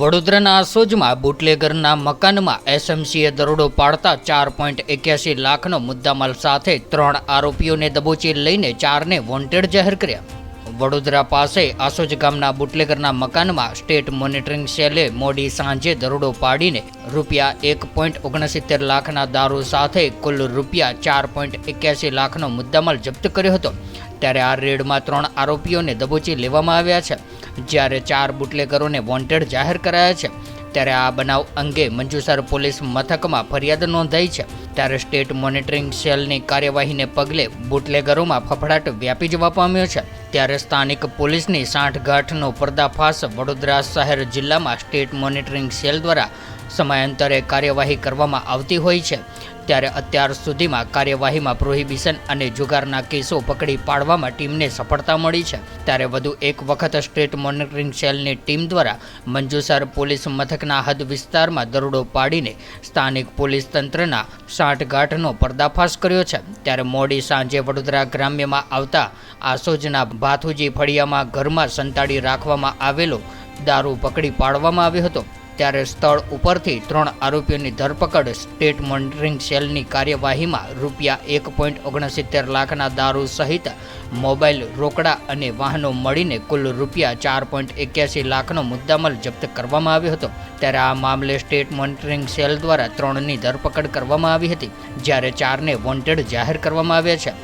વડોદરાના આસોજમાં બુટલેગરના મકાનમાં એસએમસીએ દરોડો પાડતા ચાર પોઈન્ટ એક્યાસી લાખનો મુદ્દામાલ સાથે ત્રણ આરોપીઓને દબોચી લઈને ચારને વોન્ટેડ જાહેર કર્યા. વડોદરા પાસે આસોજ ગામના બુટલેગરના મકાનમાં સ્ટેટ મોનિટરિંગ સેલે મોડી સાંજે દરોડો પાડીને રૂપિયા એક પોઈન્ટ ઓગણસિત્તેર લાખના દારૂ સાથે કુલ રૂપિયા ચાર પોઈન્ટ એક્યાસી લાખનો મુદ્દામાલ જપ્ત કર્યો હતો. ત્યારે આ રેડમાં ત્રણ આરોપીઓને દબોચી લેવામાં આવ્યા છે. જ્યારે ચાર બુટલેગરોને વોન્ટેડ જાહેર કરાયા છે, ત્યારે આ બનાવ અંગે મંજુસર પોલીસ મથકમાં ફરિયાદ નોંધાઈ છે. ત્યારે સ્ટેટ મોનિટરિંગ સેલની કાર્યવાહીને પગલે બુટલેગરોમાં ફફડાટ વ્યાપી જવા પામ્યો છે. ત્યારે સ્થાનિક પોલીસની સાંઠગાંઠનો પર્દાફાશ વડોદરા શહેર જિલ્લામાં સ્ટેટ મોનિટરિંગ સેલ દ્વારા સમયાંતરે કાર્યવાહી કરવામાં આવતી હોય છે. ત્યારે અત્યાર સુધીમાં કાર્યવાહીમાં પ્રોહિબિશન અને જુગારના કેસો પકડી પાડવામાં ટીમને સફળતા મળી છે. ત્યારે વધુ એક વખત સ્ટેટ મોનિટરિંગ સેલની ટીમ દ્વારા મંજુસર પોલીસ મથકના હદ વિસ્તારમાં દરોડો પાડીને સ્થાનિક પોલીસ તંત્રના સાંઠગાંઠનો પર્દાફાશ કર્યો છે. ત્યારે મોડી સાંજે વડોદરા ગ્રામ્યમાં આવતા આસોજના ભાથુજી ફળિયામાં ઘરમાં સંતાડી રાખવામાં આવેલો દારૂ પકડી પાડવામાં આવ્યો હતો. ત્યારે સ્થળ ઉપરથી ત્રણ આરોપીઓની ધરપકડ સ્ટેટ મોનિટરિંગ સેલની કાર્યવાહીમાં રૂપિયા એક પોઈન્ટ ઓગણસિત્તેર લાખના દારૂ સહિત મોબાઈલ, રોકડા અને વાહનો મળીને કુલ રૂપિયા ચાર પોઈન્ટ એક્યાસી લાખનો મુદ્દામાલ જપ્ત કરવામાં આવ્યો હતો. ત્યારે આ મામલે સ્ટેટ મોનિટરિંગ સેલ દ્વારા ત્રણની ધરપકડ કરવામાં આવી હતી, જ્યારે ચારને વોન્ટેડ જાહેર કરવામાં આવ્યા છે.